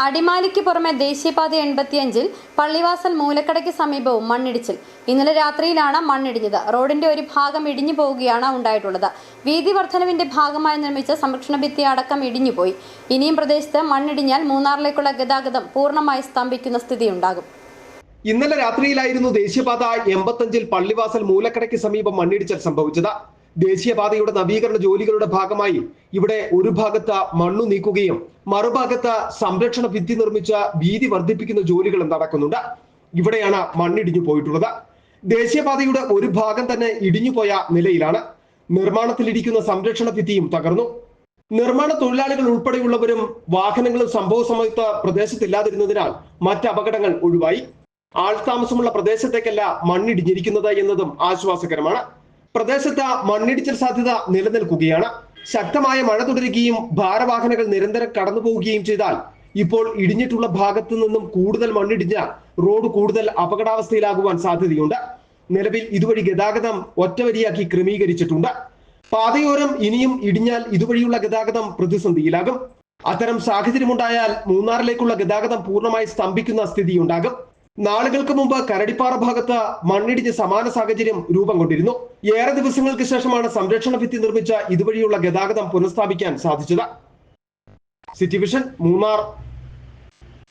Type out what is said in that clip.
അടിമാലിക്ക് പുറമെ ദേശീയപാത എൺപത്തിയഞ്ചിൽ പള്ളിവാസൽ മൂലക്കടയ്ക്ക് സമീപവും മണ്ണിടിച്ചിൽ. ഇന്നലെ രാത്രിയിലാണ് മണ്ണിടിഞ്ഞത്. റോഡിന്റെ ഒരു ഭാഗം ഇടിഞ്ഞു പോവുകയാണ് ഉണ്ടായിട്ടുള്ളത്. വീതി വർധനവിന്റെ ഭാഗമായി നിർമ്മിച്ച സംരക്ഷണ ഭിത്തി അടക്കം ഇടിഞ്ഞുപോയി. ഇനിയും പ്രദേശത്ത് മണ്ണിടിഞ്ഞാൽ മൂന്നാറിലേക്കുള്ള ഗതാഗതം പൂർണമായി സ്തംഭിക്കുന്ന സ്ഥിതിയുണ്ടാകും. ഇന്നലെ രാത്രിയിലായിരുന്നു ദേശീയപാത എൺപത്തഞ്ചിൽ പള്ളിവാസൽ മൂലക്കടയ്ക്ക് സമീപം മണ്ണിടിച്ചൽ സംഭവിച്ചത്. ദേശീയപാതയുടെ നവീകരണ ജോലികളുടെ ഭാഗമായി ഇവിടെ ഒരു ഭാഗത്ത് മണ്ണു നീക്കുകയും മറുഭാഗത്ത് സംരക്ഷണ ഭിത്തി നിർമ്മിച്ച വീതി വർദ്ധിപ്പിക്കുന്ന ജോലികളും നടക്കുന്നുണ്ട്. ഇവിടെയാണ് മണ്ണിടിഞ്ഞു പോയിട്ടുള്ളത്. ദേശീയപാതയുടെ ഒരു ഭാഗം തന്നെ ഇടിഞ്ഞുപോയ നിലയിലാണ്. നിർമ്മാണത്തിലിരിക്കുന്ന സംരക്ഷണ ഭിത്തിയും തകർന്നു. നിർമ്മാണ തൊഴിലാളികൾ ഉൾപ്പെടെയുള്ളവരും വാഹനങ്ങളും സംഭവ സമയത്ത് പ്രദേശത്തില്ലാതിരുന്നതിനാൽ മറ്റ് അപകടങ്ങൾ ഒഴിവായി. ആൾതാമസമുള്ള പ്രദേശത്തേക്കല്ല മണ്ണിടിഞ്ഞിരിക്കുന്നത് എന്നതും ആശ്വാസകരമാണ്. പ്രദേശത്ത് മണ്ണിടിച്ചിൽ സാധ്യത നിലനിൽക്കുകയാണ്. ശക്തമായ മഴ തുടരുകയും ഭാരവാഹനങ്ങൾ നിരന്തരം കടന്നു പോവുകയും ചെയ്താൽ ഇപ്പോൾ ഇടിഞ്ഞിട്ടുള്ള ഭാഗത്തു നിന്നും കൂടുതൽ മണ്ണിടിഞ്ഞ റോഡ് കൂടുതൽ അപകടാവസ്ഥയിലാകുവാൻ സാധ്യതയുണ്ട്. നിലവിൽ ഇതുവഴി ഗതാഗതം ഒറ്റവരിയാക്കി ക്രമീകരിച്ചിട്ടുണ്ട്. പാതയോരം ഇനിയും ഇടിഞ്ഞാൽ ഇതുവഴിയുള്ള ഗതാഗതം പ്രതിസന്ധിയിലാകും. അത്തരം സാഹചര്യമുണ്ടായാൽ മൂന്നാറിലേക്കുള്ള ഗതാഗതം പൂർണമായി സ്തംഭിക്കുന്ന സ്ഥിതിയുണ്ടാകും. നാളുകൾക്ക് മുമ്പ് കരടിപ്പാറ ഭാഗത്ത് മണ്ണിടിഞ്ഞ് സമാന സാഹചര്യം രൂപം കൊണ്ടിരുന്നു. ഏറെ ദിവസങ്ങൾക്ക് ശേഷമാണ് സംരക്ഷണ ഭിത്തി നിർമ്മിച്ച ഇതുവഴിയുള്ള ഗതാഗതം പുനഃസ്ഥാപിക്കാൻ സാധിച്ചത്. City vision Munnar.